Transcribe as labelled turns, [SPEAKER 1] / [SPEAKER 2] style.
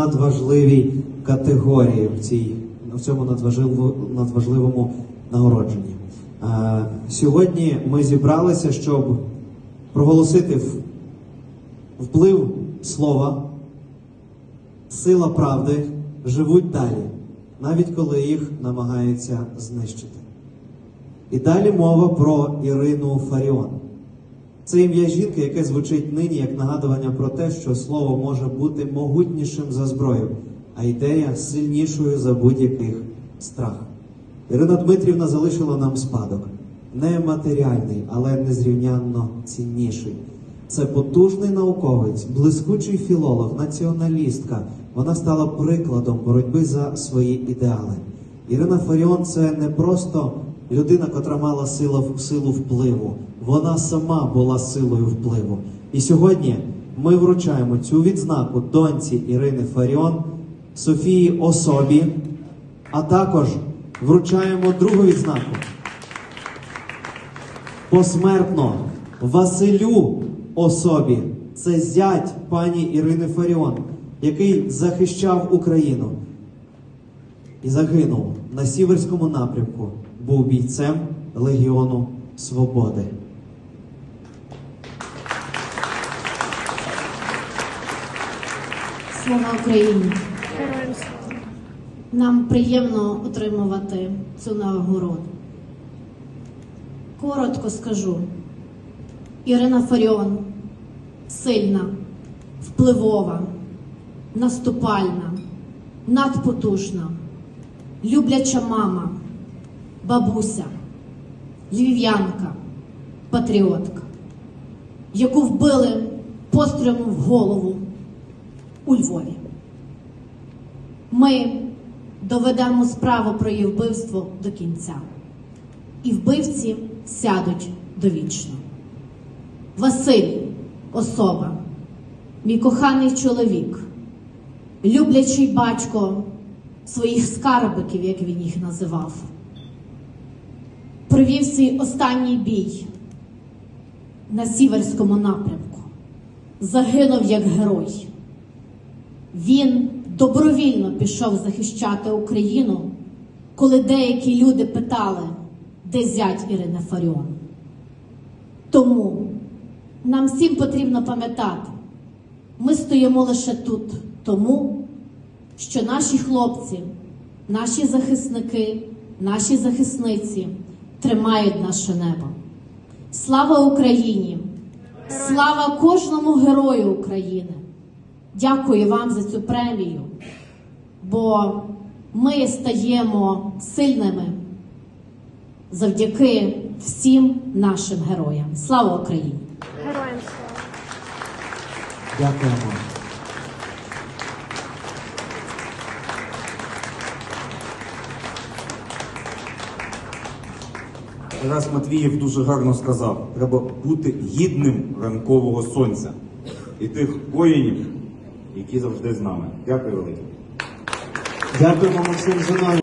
[SPEAKER 1] надважливій категорії в цій в цьому надважливо- надважливому нагородженні. Е, Сьогодні ми зібралися, щоб проголосити вплив слова, сила правди живуть далі, навіть коли їх намагаються знищити. І далі мова про Ірину Фаріон. Це ім'я жінки, яке звучить нині як нагадування про те, що слово може бути могутнішим за зброю, а ідея сильнішою за будь-яких страх. Ірина Дмитрівна залишила нам спадок не матеріальний, але незрівнянно цінніший. Це потужний науковець, блискучий філолог, націоналістка. Вона стала прикладом боротьби за свої ідеали. Ірина Фаріон це не просто людина, котра мала силу, силу впливу. Вона сама була силою впливу. І сьогодні ми вручаємо цю відзнаку доньці Ірини Фаріон, Софії Особі, а також вручаємо другу відзнаку посмертно Василю Особі. Це зять пані Ірини Фаріон, який захищав Україну і загинув на сіверському напрямку, був бійцем Легіону Свободи.
[SPEAKER 2] Слава Україні! Нам приємно отримувати цю нагороду. Коротко скажу: Ірина Фаріон сильна, впливова, наступальна, надпотужна, любляча мама, бабуся, львів'янка, патріотка, яку вбили пострілом в голову у Львові. Ми доведемо справу про її вбивство до кінця. І вбивці сядуть довічно. Василь особа, мій коханий чоловік, люблячий батько своїх скарбиків, як він їх називав, провів свій останній бій на сіверському напрямку, загинув як герой. Він добровільно пішов захищати Україну, коли деякі люди питали, де зять Ірини Фаріон. Тому нам всім потрібно пам'ятати, ми стоїмо лише тут, тому що наші хлопці, наші захисники, наші захисниці тримають наше небо. Слава Україні! Слава кожному герою України! Дякую вам за цю премію, бо ми стаємо сильними завдяки всім нашим героям. Слава Україні!
[SPEAKER 3] Героям слава.
[SPEAKER 1] Дякуємо.
[SPEAKER 4] Тарас Матвієв дуже гарно сказав: треба бути гідним ранкового сонця і тих воїнів, які завжди з нами. Дякую велике.
[SPEAKER 1] Дякуємо Максим Зиновій.